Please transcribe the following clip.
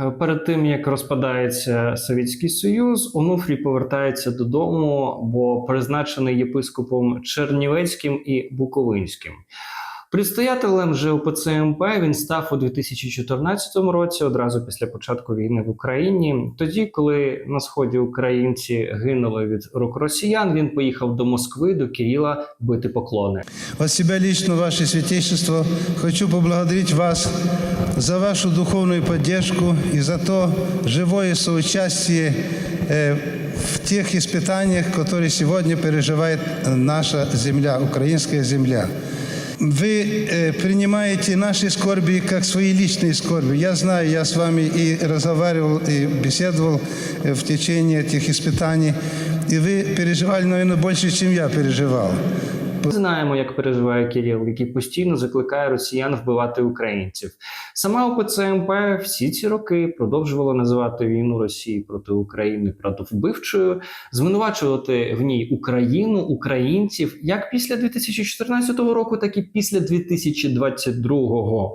Е, Перед тим як розпадається Совєтський Союз, Онуфрій повертається додому, бо призначений єпископом Чернівецьким і Буковинським. Предстоятелем же УПЦ МП він став у 2014 році, одразу після початку війни в Україні. Тоді, коли на сході українці гинули від рук росіян, він поїхав до Москви до Кирила бити поклони. От себя лично, Ваше Святейшество, хочу поблагодарить вас за вашу духовную поддержку и за то живое соучастие э, в тех испытаниях, которые сегодня переживает наша земля, украинская земля. Вы э, принимаете наши скорби как свои личные скорби. Я знаю, я с вами и разговаривал, и беседовал э, в течение этих испытаний. И вы переживали, наверное, больше, чем я переживал. Ми знаємо, як переживає Кирил, який постійно закликає росіян вбивати українців. Сама ОПЦМП всі ці роки продовжувала називати війну Росії проти України правдовбивчою, звинувачувати в ній Україну, українців як після 2014 року, так і після 2022.